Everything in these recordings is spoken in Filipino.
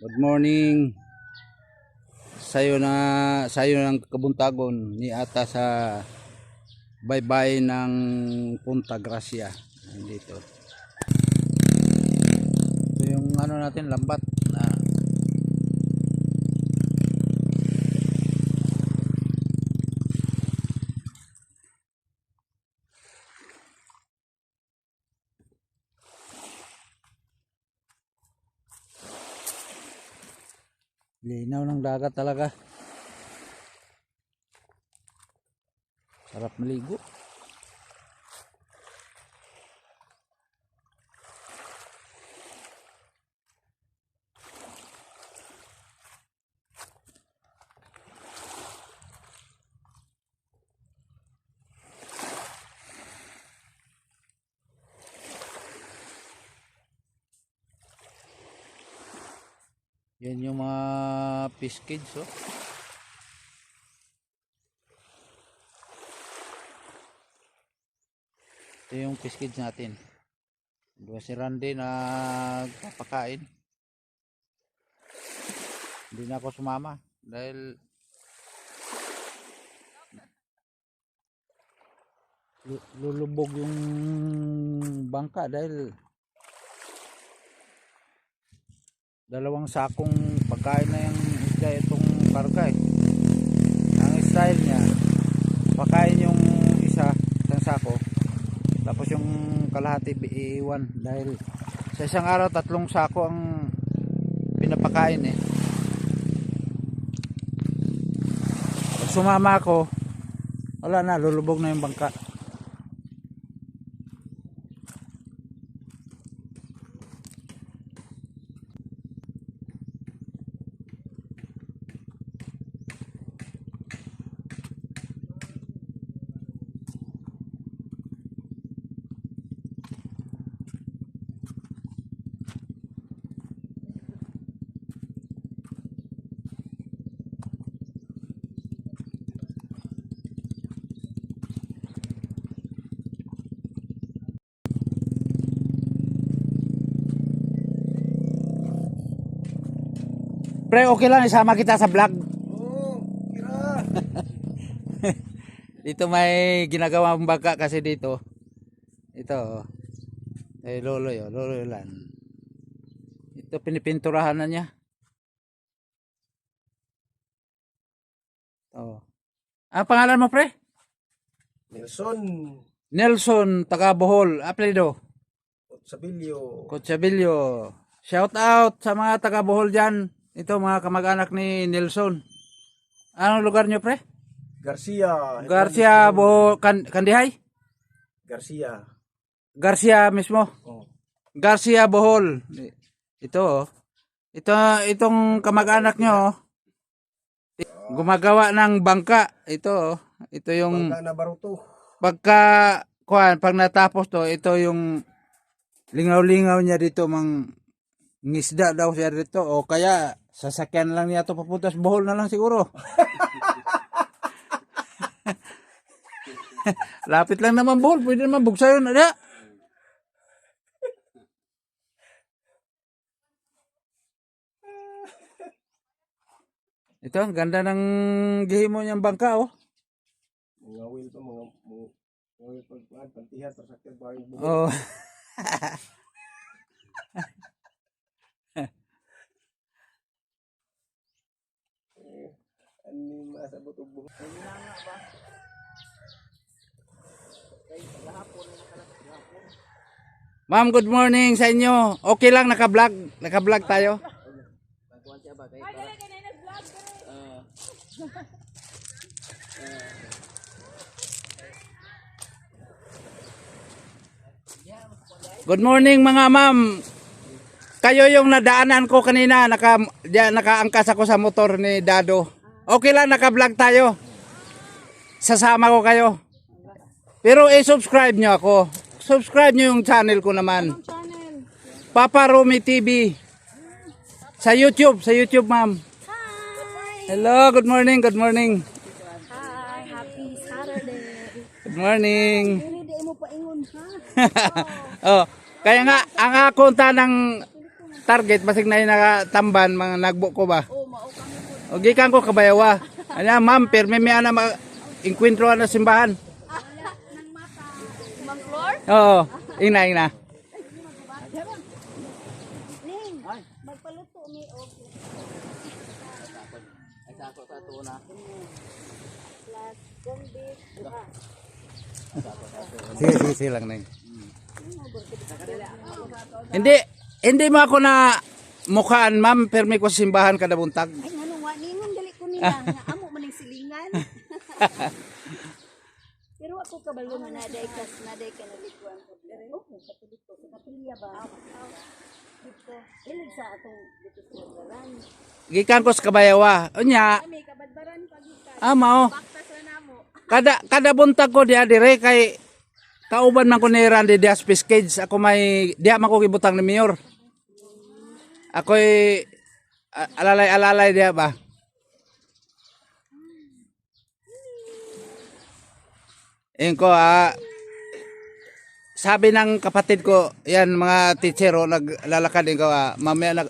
Good morning. Sayo na sayo ng kabuntagon ni ata sa baybay ng Punta Gracia. Dito. Ito yung ano natin lambat na linaw ng dagat talaga. Sarap maligo. Yan yung mga fish cage, oh. Ito yung fish cage natin. Dua si Randy nagpapakain. Hindi na ako sumama dahil lu- lulubog yung bangka dahil dalawang sakong pagkain na yung isda itong karga eh. Ang style niya, pakain yung isa, isang sako, tapos yung kalahati iiwan dahil sa isang araw tatlong sako ang pinapakain eh. Pag sumama ako, wala na, lulubog na yung bangka. Pre, okay lang isama kita sa vlog. Oo, kira. Dito may ginagawang bangka kasi dito. Ito. oh. Eh lolo yo, lolo lan. Ito pinipinturahan na niya. Oh. Ang pangalan mo, pre? Nelson Nelson taga Bohol, apelyido. Sabilyo. Cochabillo. Shout out sa mga taga Bohol diyan. Ito mga kamag-anak ni Nelson. Anong lugar niyo, pre? Garcia. Garcia Bo kan Kandihay? Garcia. Garcia mismo. Oh. Garcia Bohol. Ito oh. Ito itong kamag-anak nyo oh. Gumagawa ng bangka. Ito oh. Ito yung Bangka na baruto. pagka kuan pag natapos to ito yung lingaw-lingaw niya dito mang ngisda daw siya dito o kaya sasakyan lang niya to papunta sa Bohol na lang siguro. Lapit lang naman Bohol, pwede naman bugsayon ada. Ito, ang ganda ng gihimo niyang bangka, oh. Mga wheel pa, mga mga mga wheel pa, mga pantihan, pasakyan pa yung buhok. Oh. Anima sa buto buhok. Ma'am, good morning sa inyo. Okay lang naka-vlog, naka-vlog tayo. Good morning mga ma'am. Kayo yung nadaanan ko kanina, naka nakaangkas ako sa motor ni Dado. Okay lang naka-vlog tayo. Sasama ko kayo. Pero i-subscribe nyo ako. Subscribe nyo yung channel ko naman. channel. Papa Romy TV. Sa YouTube, sa YouTube ma'am. Hi! Hello, good morning, good morning. Hi! Happy Saturday! Good morning. Hindi, di mo paingon ha? oh, kaya nga ang akunta ng target basig na nakatamban mga nagbo ko ba. Po. O gikan ko kabayawa. Ano ma'am, perme may ana ma inkwentro na simbahan. Nang mata. Mang floor? Oo, ina ina. Magpaluto mi o. Plus, corn beef. Ah, Sige, sige, sige lang neng. Hindi, hindi mo ako na mukhaan ma'am, perme ko sa simbahan kada buntag. Ay, nga nung waningon gali ko nila. Nga amo maning silingan. Pero ako kabalo nga naday kas naday ka nalikuan ko. Oh, katulik ko. Sa kapilya ba? Dito. Ilig sa atong dito sa Baran. Gikan ko sa kabayawa. Unya, Kami, kabadbaran pagkita. ah mao. Baktas na namo. Kada kada buntag ko diha dire kay kauban man ko ni Randy Diaz Piscage. Ako may diha man ko gibutang ni Mayor. Ako'y alalay-alalay diha ba. Ayun ko, ah, sabi ng kapatid ko, yan mga teacher, oh, naglalakad din ko, ah, mamaya, nag,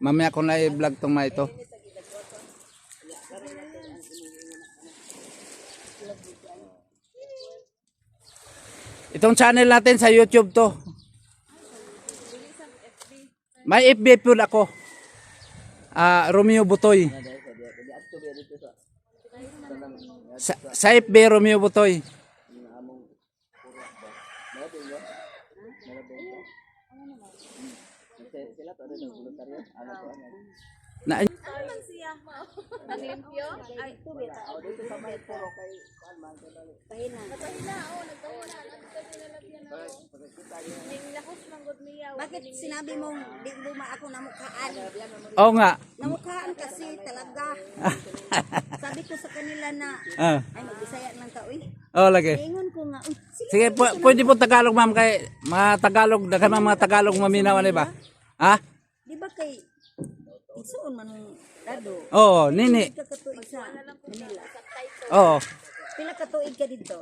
mamaya ko na i-vlog tong mga ito. Itong channel natin sa YouTube to. May FB po ako. Ah, Romeo Butoy. Sa, sa FB Romeo Butoy. Na, Limpyo? Ay, tubig. Dito sa may puro kay Pahina. Pahina, oh, nagpahina. Bakit sinabi mong di luma ako namukhaan? oo nga. Namukhaan kasi talaga. Sabi ko sa kanila na, Ah, ay magbisaya lang ka, uy. oh, lagi. Ingon ko nga, uy, Sige, pu- pwede po Tagalog ma'am kay mga Tagalog, daghan mga, Tagalog maminaw ano ba? Ha? Di ba kay, isuon man dado. Oo, nini. Pila ka tuig sa Manila. Oo. Pila ka tuig ka dito?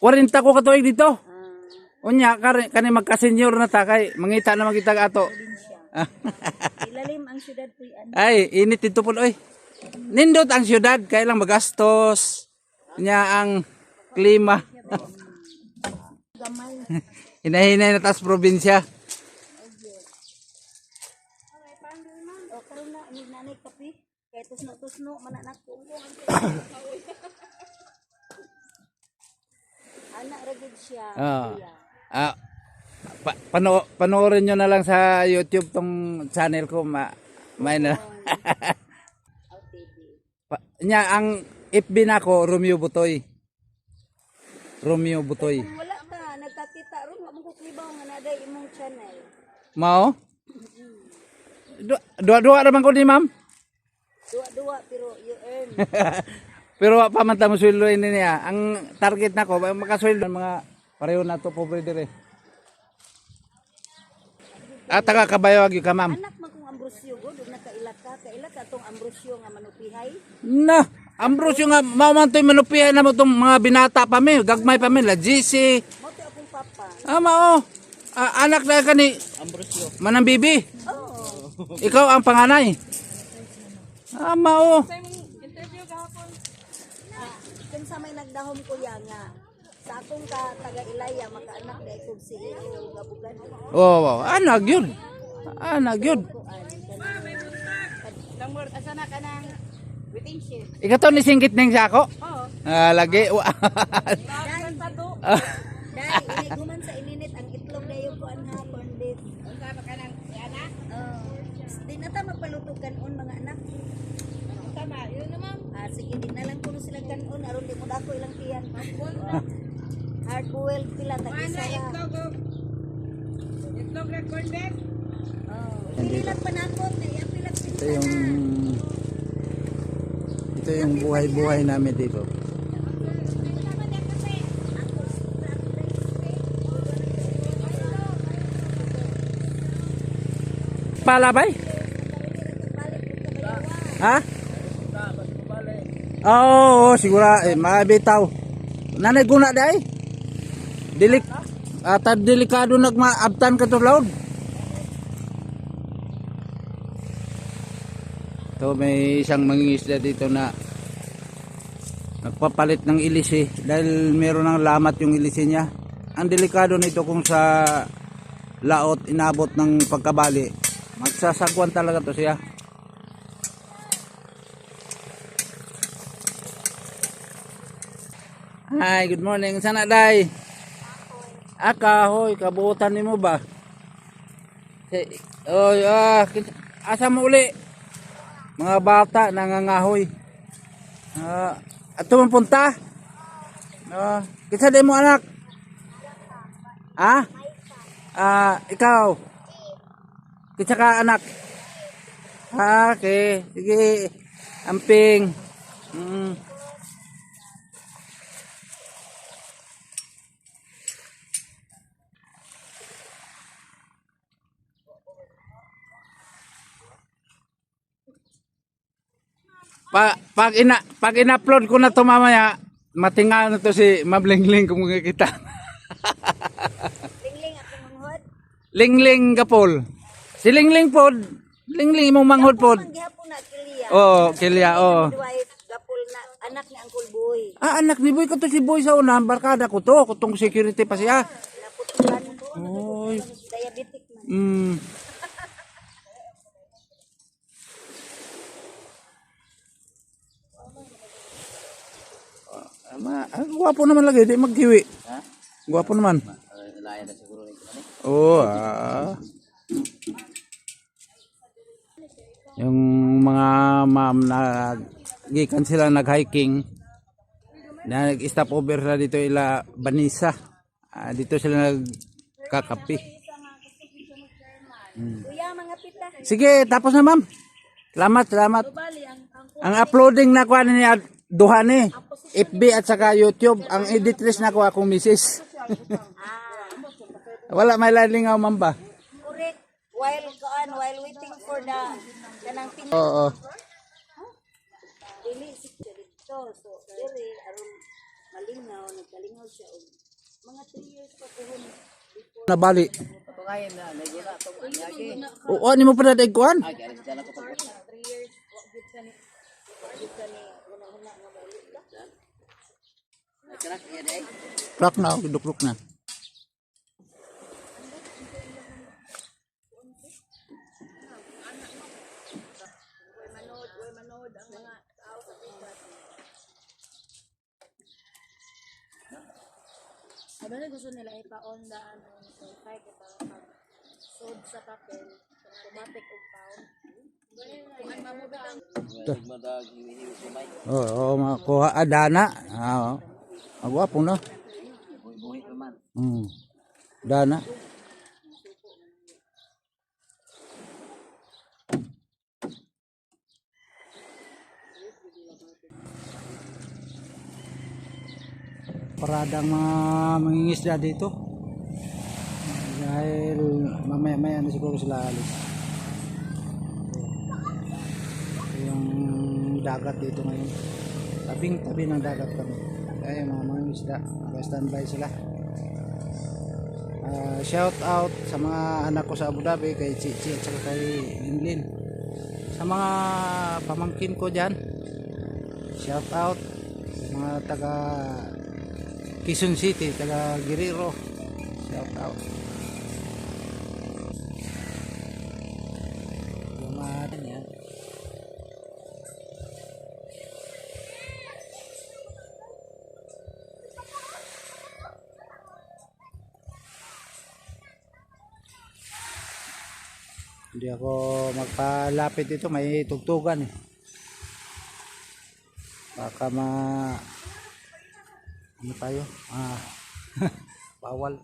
40 ko katuig dito. Ah, Unya, kani, kani magka-senior na ta kay mangita na magita ato. probinsya. Ah, Ilalim ang syudad yan. Ay, init dito po oy. Nindot ang syudad, kay lang magastos. Nya ang klima. Gamay. Hinahinay na tas probinsya. O karon na ni nanay kape. Kay tusno tusno mananak ko. Anak ra gid siya. Ah. kuya. Ah, pa, pano, panoorin nyo na lang sa YouTube tong channel ko. Ma, may na. Pa, nya, ang FB na ko, Romeo Butoy. Romeo Butoy. Kung wala ka nagkakita ron wa mo ko klibaw nga naday imong channel. Mao? Du- Dua-dua naman ko ni ma'am. Duwa-duwa pero you earn. Pero wa pa man tamo sweldo ini niya. Ang target nako makasweldo mga pareho na to pobre dire. At taga kabayo agi ka ma'am. Anak man kung ambrosyo go dug nakailak ka kailak ka tong ambrosyo nga manupihay. Na, Ambrosio nga mao man toy manupihan na mo tong mga binata pa mi, gagmay pa mi la GC. Mo akong papa. Ah mao. Ah, anak na kani Ambrosio. Manang bibi. Oh. Ikaw ang panganay. Ah mao. Kung sa may nagdahom ko ya nga sa akong ka taga Ilaya makaanak dai kog si gabugan. Oh, wow. anak yun. Anak yun. Lamor asa na ka nang waiting shift. Ikaw to ni singkit ning sa ako. Oo. Ah, lagi. Dahil to. Dahil ini guman sa ininit ang itlog dayo ko an ha corn beef. Unsa pa kanang yana? Oh. Di na ta magpalutog kanon mga anak. Tama, yun na ma'am. Ah, sige, di na lang kuno sila kanon aron di mo dako ilang tiyan. Hard boiled pila tag isa ra. Itlog na corn beef. Oh. Pili lang panakot na iya pila ito yung ito yung buhay-buhay namin dito. Palabay? Ha? Oo, oh, sigura eh, mabitaw. Nanay guna day. Dilik ata delikado nagmaabtan ka to loud. Ito may isang mangingisda dito na nagpapalit ng ilisi dahil meron ng lamat yung ilisi niya. Ang delikado nito kung sa laot inabot ng pagkabali. Magsasagwan talaga to siya. Hi, good morning. Sana day. Aka, hoy, kabuutan ni mo ba? Si- Oy, ah, asa mo uli? Mga bata nangangahoy. Ah, ato man punta? Ah, kinsa di mo anak? Ha? Ah, ikaw. Kinsa ka anak? Ah, okay. Sige. Amping. Mm. Pa, pag ina pag in-upload ko na to mamaya, matinga na to si Mablingling kung makikita. Lingling ako manghod. Lingling gapol. Si Lingling pod, Lingling imong manghod pod. Kiliya. Oh, kilya oh. Gapol na anak ni Uncle Boy. Ah, anak ni Boy ko to si Boy sa una, barkada ko to, kutong security pa siya. Naputulan ko. Oy. Diabetic man. Mm. Ah, ma, ah, gwapo naman lagi, di magkiwi. Ha? Gwapo naman. Oo, ah. Yung mga ma'am na gikan sila nag-hiking na nag-stop over sila dito ila Banisa. Ah, dito sila nagkakapi. Pita. Sige, tapos na ma'am. Salamat, salamat. Ang uploading na kuha ni duha ni FB at saka YouTube. Ang editress na kuha akong misis. Wala may lalingaw ma'am ba? Correct. While kaan, while waiting for the kanang pin Oo. dili si dito. So, diri aron malingaw, nagkalingaw siya og mga 3 years pa puhon. Nabali. Oo, ni mo pa na kuan? 3 years wa gid ka ni wa gid ka ni una-una nga balik ka. Rock na, dukrok na. Ano na gusto nila ipa-on the ano, wifi ko para pag sold sa papel, automatic og pound. Oo, oh, makuha adana. Oo. Agwapo na. Hmm. Dana. Paradang mga mangingisda dito. Dahil mamaya-maya na siguro sila alis. Ito yung dagat dito ngayon. Tabing tabi ng dagat kami. Kaya mga mangingisda, naka-standby sila. Ah, shout out sa mga anak ko sa Abu Dhabi, kay Chichi at saka kay Linlin. Sa mga pamangkin ko dyan, shout out mga taga Quezon City, taga Guerrero. Shout out. Hindi ako magpalapit dito, may tugtugan eh. Baka ma ano tayo? Ah, bawal.